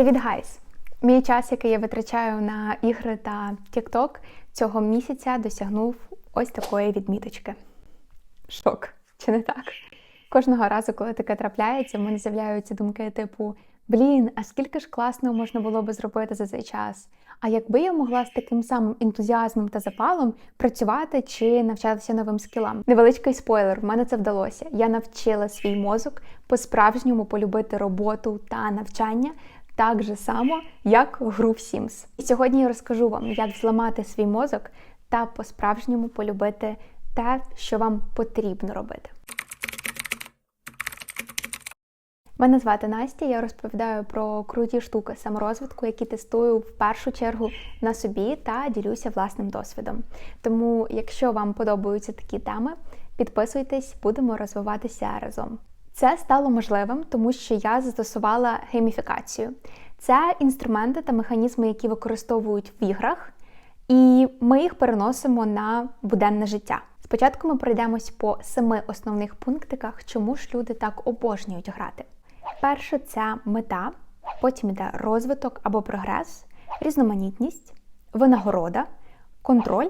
Привіт, гайс! Мій час, який я витрачаю на ігри та TikTok, цього місяця досягнув ось такої відміточки. Шок, чи не так? Кожного разу, коли таке трапляється, в мене з'являються думки типу: Блін, а скільки ж класного можна було би зробити за цей час? А якби я могла з таким самим ентузіазмом та запалом працювати чи навчатися новим скілам? Невеличкий спойлер, в мене це вдалося. Я навчила свій мозок по-справжньому полюбити роботу та навчання. Так же само, як гру в Sims. І сьогодні я розкажу вам, як зламати свій мозок та по-справжньому полюбити те, що вам потрібно робити. Мене звати Настя, я розповідаю про круті штуки саморозвитку, які тестую в першу чергу на собі та ділюся власним досвідом. Тому, якщо вам подобаються такі теми, підписуйтесь, будемо розвиватися разом. Це стало можливим, тому що я застосувала гейміфікацію. Це інструменти та механізми, які використовують в іграх, і ми їх переносимо на буденне життя. Спочатку ми пройдемось по семи основних пунктиках, чому ж люди так обожнюють грати. Перше це мета, потім йде розвиток або прогрес, різноманітність, винагорода, контроль,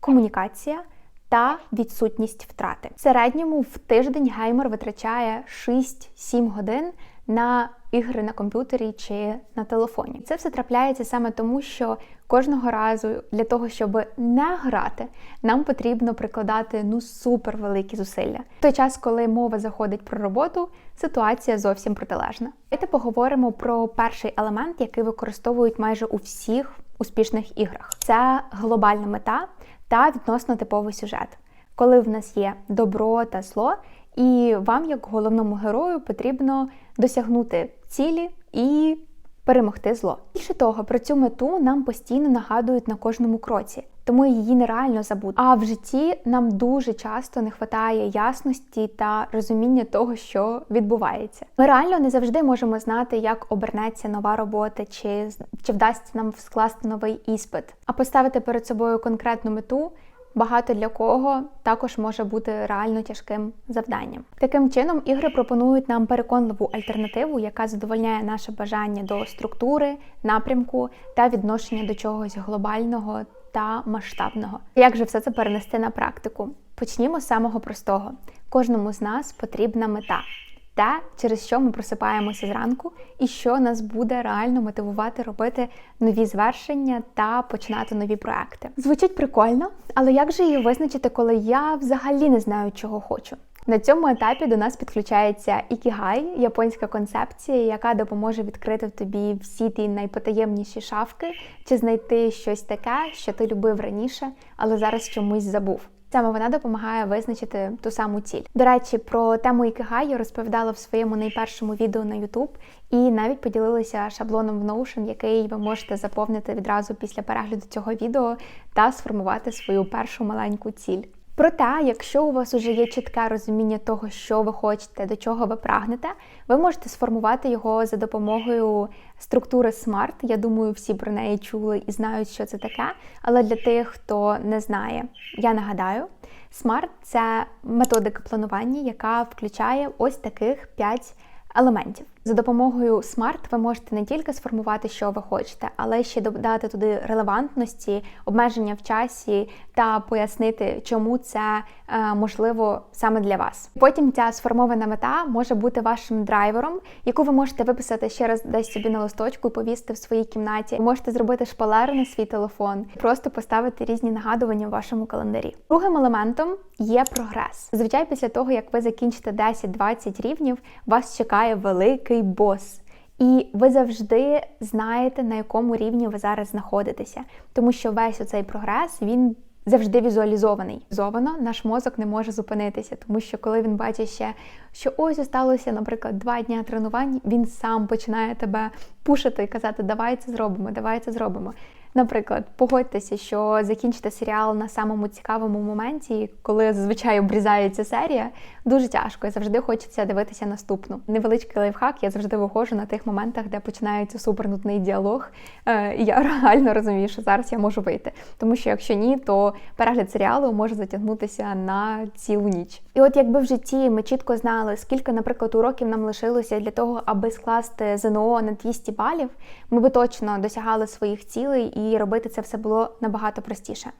комунікація та відсутність втрати. В середньому в тиждень геймер витрачає 6-7 годин на ігри на комп'ютері чи на телефоні. Це все трапляється саме тому, що кожного разу для того, щоб не грати, нам потрібно прикладати ну супер великі зусилля. В той час, коли мова заходить про роботу, ситуація зовсім протилежна. Давайте поговоримо про перший елемент, який використовують майже у всіх успішних іграх. Це глобальна мета та відносно типовий сюжет, коли в нас є добро та зло, і вам, як головному герою, потрібно досягнути цілі і перемогти зло. Більше того, про цю мету нам постійно нагадують на кожному кроці, тому її нереально забути. А в житті нам дуже часто не вистачає ясності та розуміння того, що відбувається. Ми реально не завжди можемо знати, як обернеться нова робота, чи, чи вдасться нам скласти новий іспит, а поставити перед собою конкретну мету багато для кого також може бути реально тяжким завданням. Таким чином, ігри пропонують нам переконливу альтернативу, яка задовольняє наше бажання до структури, напрямку та відношення до чогось глобального та масштабного. Як же все це перенести на практику? Почнімо з самого простого: кожному з нас потрібна мета те, через що ми просипаємося зранку, і що нас буде реально мотивувати робити нові звершення та починати нові проекти. Звучить прикольно, але як же її визначити, коли я взагалі не знаю, чого хочу? На цьому етапі до нас підключається ікігай, японська концепція, яка допоможе відкрити в тобі всі ті найпотаємніші шафки, чи знайти щось таке, що ти любив раніше, але зараз чомусь забув. Саме вона допомагає визначити ту саму ціль. До речі, про тему Ікигай я розповідала в своєму найпершому відео на YouTube і навіть поділилася шаблоном в Notion, який ви можете заповнити відразу після перегляду цього відео та сформувати свою першу маленьку ціль. Проте, якщо у вас вже є чітке розуміння того, що ви хочете, до чого ви прагнете, ви можете сформувати його за допомогою структури SMART. Я думаю, всі про неї чули і знають, що це таке. Але для тих, хто не знає, я нагадаю, SMART – це методика планування, яка включає ось таких 5 елементів. За допомогою смарт ви можете не тільки сформувати, що ви хочете, але ще додати туди релевантності, обмеження в часі та пояснити, чому це можливо саме для вас. Потім ця сформована мета може бути вашим драйвером, яку ви можете виписати ще раз десь собі на листочку і повісити в своїй кімнаті. Ви можете зробити шпалери на свій телефон, просто поставити різні нагадування в вашому календарі. Другим елементом є прогрес. Зазвичай після того, як ви закінчите 10-20 рівнів, вас чекає великий бос. І ви завжди знаєте, на якому рівні ви зараз знаходитеся, тому що весь оцей прогрес він завжди візуалізований. Зовано наш мозок не може зупинитися, тому що коли він бачить ще, що ось осталося, наприклад, два дні тренувань, він сам починає тебе пушити і казати, давай це зробимо, давай це зробимо. Наприклад, погодьтеся, що закінчити серіал на самому цікавому моменті, коли зазвичай обрізається серія, дуже тяжко і завжди хочеться дивитися наступну. Невеличкий лайфхак, я завжди виходжу на тих моментах, де починається супернутний діалог. Е, і я реально розумію, що зараз я можу вийти. Тому що якщо ні, то перегляд серіалу може затягнутися на цілу ніч. І от якби в житті ми чітко знали, скільки, наприклад, уроків нам лишилося для того, аби скласти ЗНО на 200 балів, ми би точно досягали своїх цілей і робити це все було набагато простіше.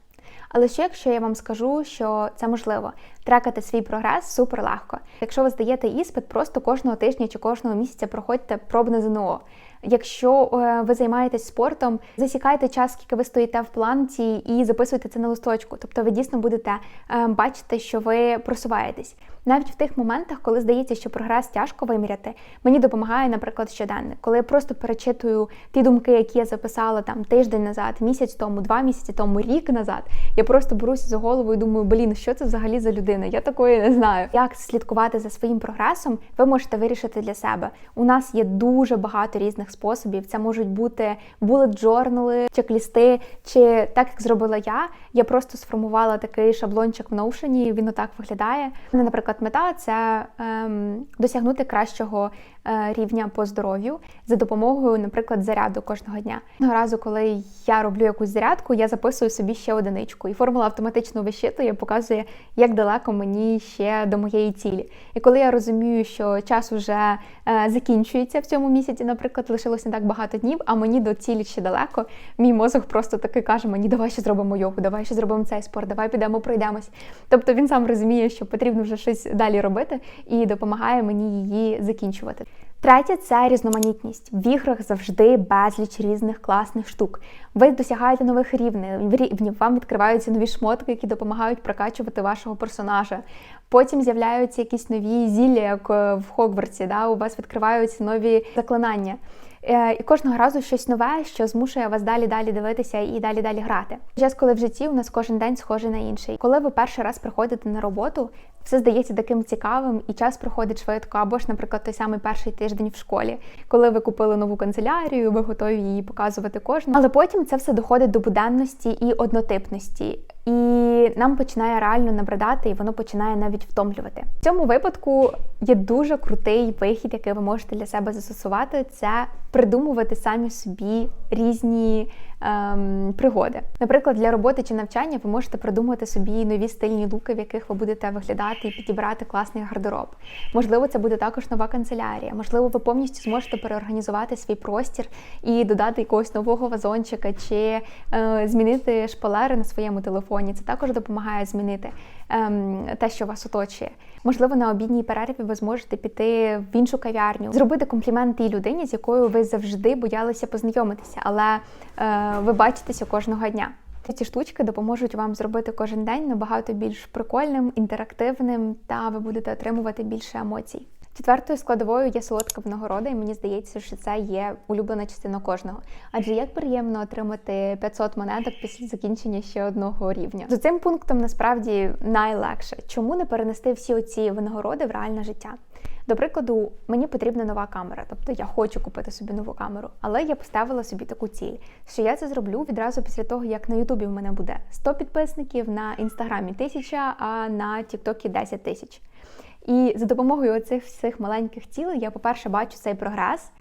Але ще якщо я вам скажу, що це можливо, трекати свій прогрес супер легко. Якщо ви здаєте іспит, просто кожного тижня чи кожного місяця проходьте пробне ЗНО. Якщо е, ви займаєтесь спортом, засікайте час, скільки ви стоїте в планці, і записуйте це на листочку. Тобто ви дійсно будете е, бачити, що ви просуваєтесь. Навіть в тих моментах, коли здається, що прогрес тяжко виміряти, мені допомагає, наприклад, щоденник, коли я просто перечитую ті думки, які я записала там тиждень назад, місяць тому, два місяці тому, рік назад. Я просто беруся за голову і думаю, блін, що це взагалі за людина? Я такої не знаю. Як слідкувати за своїм прогресом, ви можете вирішити для себе. У нас є дуже багато різних способів. Це можуть бути булет джорнали, чек-лісти, чи так як зробила я. Я просто сформувала такий шаблончик в Notion, Він отак виглядає. Наприклад мета це ем, досягнути кращого рівня по здоров'ю за допомогою, наприклад, заряду кожного дня. Одного разу, коли я роблю якусь зарядку, я записую собі ще одиничку, і формула автоматично вищитує, показує, як далеко мені ще до моєї цілі. І коли я розумію, що час вже е, закінчується в цьому місяці, наприклад, лишилося не так багато днів, а мені до цілі ще далеко, мій мозок просто таки каже: мені давай ще зробимо йогу, давай ще зробимо цей спорт, давай підемо, пройдемось. Тобто він сам розуміє, що потрібно вже щось далі робити, і допомагає мені її закінчувати. Третє це різноманітність. В іграх завжди безліч різних класних штук. Ви досягаєте нових рівнів, вам відкриваються нові шмотки, які допомагають прокачувати вашого персонажа. Потім з'являються якісь нові зілля, як е, в Хогвартсі, да? у вас відкриваються нові заклинання. Е, і кожного разу щось нове, що змушує вас далі далі дивитися і далі далі грати. Час, коли в житті у нас кожен день схожий на інший. Коли ви перший раз приходите на роботу, все здається таким цікавим, і час проходить швидко. Або ж, наприклад, той самий перший тиждень в школі, коли ви купили нову канцелярію, ви готові її показувати кожному. Але потім це все доходить до буденності і однотипності. І нам починає реально набридати, і воно починає навіть втомлювати. В цьому випадку є дуже крутий вихід, який ви можете для себе застосувати. Це придумувати самі собі різні ем, пригоди. Наприклад, для роботи чи навчання ви можете придумати собі нові стильні луки, в яких ви будете виглядати і підібрати класний гардероб. Можливо, це буде також нова канцелярія. Можливо, ви повністю зможете переорганізувати свій простір і додати якогось нового вазончика чи е, змінити шпалери на своєму телефоні. Це також допомагає змінити ем, те, що вас оточує. Можливо, на обідній перерві ви зможете піти в іншу кав'ярню, зробити комплімент тій людині, з якою ви завжди боялися познайомитися, але е, ви бачитеся кожного дня. Ці штучки допоможуть вам зробити кожен день набагато більш прикольним, інтерактивним, та ви будете отримувати більше емоцій. Четвертою складовою є солодка винагорода, і мені здається, що це є улюблена частина кожного. Адже як приємно отримати 500 монеток після закінчення ще одного рівня. За цим пунктом насправді найлегше. Чому не перенести всі оці винагороди в реальне життя? До прикладу, мені потрібна нова камера, тобто я хочу купити собі нову камеру, але я поставила собі таку ціль, що я це зроблю відразу після того, як на Ютубі в мене буде 100 підписників, на інстаграмі 1000, а на Тіктокі 10 тисяч. І за допомогою оцих всіх маленьких цілей я, по-перше, бачу цей прогрес.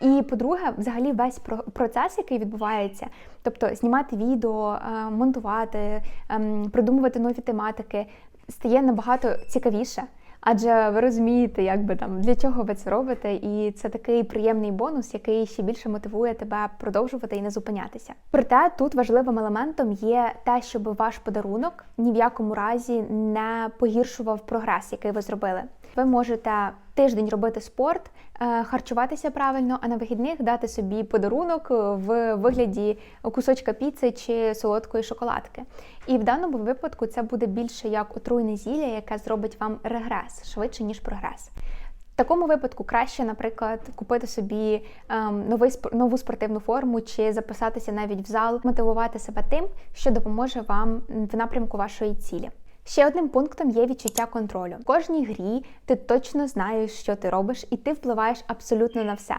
І по-друге, взагалі весь процес, який відбувається, тобто знімати відео, е, монтувати, ем, придумувати нові тематики, стає набагато цікавіше. Адже ви розумієте, як би там для чого ви це робите, і це такий приємний бонус, який ще більше мотивує тебе продовжувати і не зупинятися. Проте тут важливим елементом є те, щоб ваш подарунок ні в якому разі не погіршував прогрес, який ви зробили. Ви можете тиждень робити спорт, е, харчуватися правильно, а на вихідних дати собі подарунок в вигляді кусочка піци чи солодкої шоколадки. І в даному випадку це буде більше як отруйне зілля, яке зробить вам регрес швидше ніж прогрес. В такому випадку краще, наприклад, купити собі ем, новий нову спортивну форму чи записатися навіть в зал, мотивувати себе тим, що допоможе вам в напрямку вашої цілі. Ще одним пунктом є відчуття контролю. В кожній грі ти точно знаєш, що ти робиш, і ти впливаєш абсолютно на все.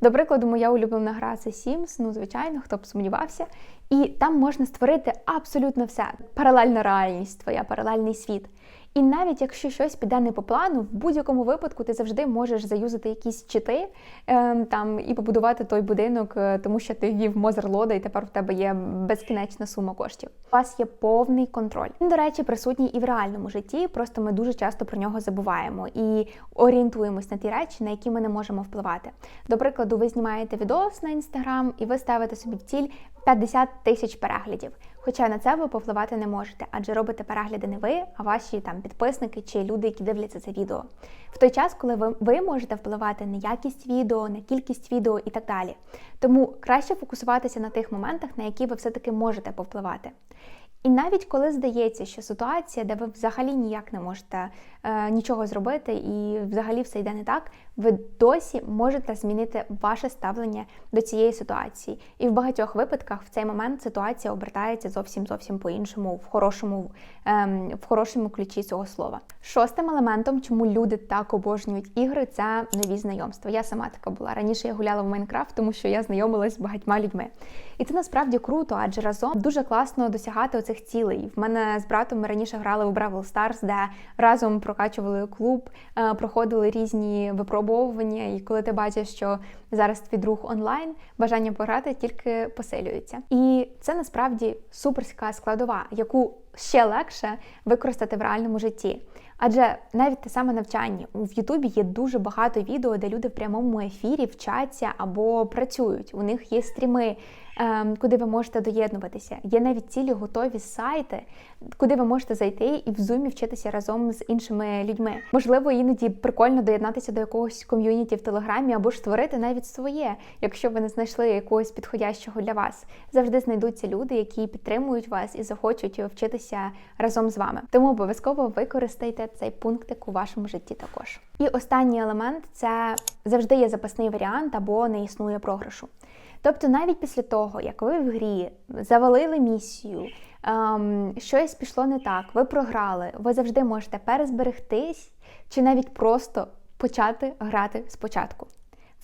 До прикладу, моя улюблена гра це Sims, ну звичайно, хто б сумнівався. І там можна створити абсолютно все. Паралельна реальність, твоя паралельний світ. І навіть якщо щось піде не по плану, в будь-якому випадку ти завжди можеш заюзати якісь чити е, там і побудувати той будинок, е, тому що ти ввів Мозерлода, і тепер в тебе є безкінечна сума коштів. У вас є повний контроль. Він, до речі, присутній і в реальному житті. Просто ми дуже часто про нього забуваємо і орієнтуємось на ті речі, на які ми не можемо впливати. До прикладу, ви знімаєте відос на інстаграм і ви ставите собі в ціль 50 тисяч переглядів. Хоча на це ви повпливати не можете, адже робите перегляди не ви, а ваші там підписники чи люди, які дивляться це відео. В той час, коли ви, ви можете впливати на якість відео, на кількість відео і так далі. Тому краще фокусуватися на тих моментах, на які ви все-таки можете повпливати. І навіть коли здається, що ситуація, де ви взагалі ніяк не можете нічого зробити, і взагалі все йде не так, ви досі можете змінити ваше ставлення до цієї ситуації. І в багатьох випадках в цей момент ситуація обертається зовсім зовсім по-іншому, в хорошому, е, в хорошому ключі цього слова. Шостим елементом, чому люди так обожнюють ігри, це нові знайомства. Я сама така була. Раніше я гуляла в Майнкрафт, тому що я знайомилась з багатьма людьми. І це насправді круто, адже разом дуже класно досягати оцих цілей. В мене з братом ми раніше грали у Бравл Старс, де разом прокачували клуб, е, проходили різні випробовування. І коли ти бачиш, що зараз твій друг онлайн, бажання пограти тільки посилюється. І це насправді суперська складова, яку ще легше використати в реальному житті. Адже навіть те саме навчання в Ютубі є дуже багато відео, де люди в прямому ефірі вчаться або працюють. У них є стріми, куди ви можете доєднуватися. Є навіть цілі готові сайти, куди ви можете зайти і в зумі вчитися разом з іншими людьми. Можливо, іноді прикольно доєднатися до якогось ком'юніті в телеграмі або ж створити навіть своє, якщо ви не знайшли якогось підходящого для вас. Завжди знайдуться люди, які підтримують вас і захочуть вчитися разом з вами. Тому обов'язково використайте цей пунктик у вашому житті також. І останній елемент це завжди є запасний варіант або не існує програшу. Тобто, навіть після того, як ви в грі завалили місію, ем, щось пішло не так, ви програли, ви завжди можете перезберегтись чи навіть просто почати грати спочатку.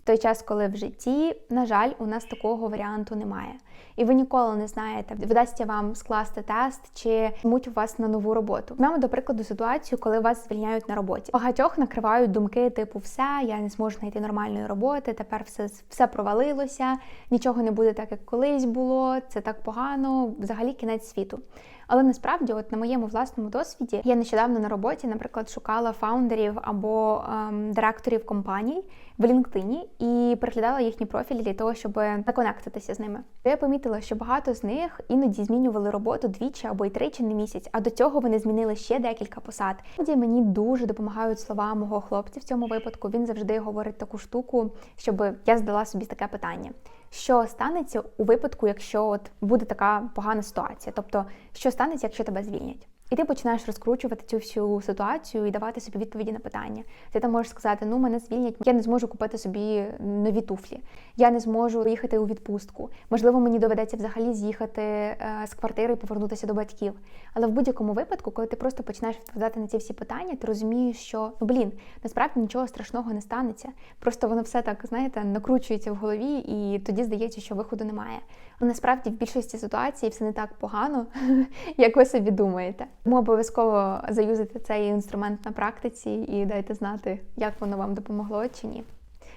Той час, коли в житті, на жаль, у нас такого варіанту немає. І ви ніколи не знаєте, вдасться вам скласти тест чи візьмуть вас на нову роботу. Маємо, до прикладу, ситуацію, коли вас звільняють на роботі. Багатьох накривають думки, типу, все, я не зможу знайти нормальної роботи, тепер все все провалилося, нічого не буде так, як колись було. Це так погано, взагалі кінець світу. Але насправді, от на моєму власному досвіді, я нещодавно на роботі, наприклад, шукала фаундерів або ем, директорів компаній в LinkedIn і переглядала їхні профілі для того, щоб законектитися з ними. Я помітила, що багато з них іноді змінювали роботу двічі або й тричі на місяць, а до цього вони змінили ще декілька посад. Тоді мені дуже допомагають слова мого хлопця в цьому випадку. Він завжди говорить таку штуку, щоб я задала собі таке питання що станеться у випадку, якщо от буде така погана ситуація, тобто що станеться, якщо тебе звільнять. І ти починаєш розкручувати цю всю ситуацію і давати собі відповіді на питання. Ти там можеш сказати, ну мене звільнять, я не зможу купити собі нові туфлі, я не зможу їхати у відпустку. Можливо, мені доведеться взагалі з'їхати е, з квартири і повернутися до батьків. Але в будь-якому випадку, коли ти просто починаєш відповідати на ці всі питання, ти розумієш, що ну блін, насправді нічого страшного не станеться. Просто воно все так, знаєте, накручується в голові, і тоді здається, що виходу немає. Але насправді в більшості ситуацій все не так погано, як ви собі думаєте. Тому обов'язково заюзайте цей інструмент на практиці і дайте знати, як воно вам допомогло чи ні.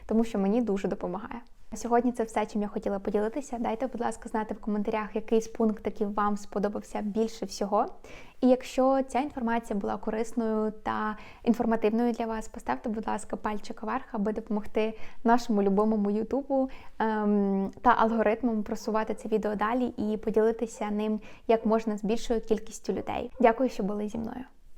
Тому що мені дуже допомагає. Сьогодні це все, чим я хотіла поділитися. Дайте, будь ласка, знати в коментарях, який з пунктів вам сподобався більше всього. І якщо ця інформація була корисною та інформативною для вас, поставте, будь ласка, пальчик вверх, аби допомогти нашому любимому Ютубу ем, та алгоритмам просувати це відео далі і поділитися ним як можна з більшою кількістю людей. Дякую, що були зі мною.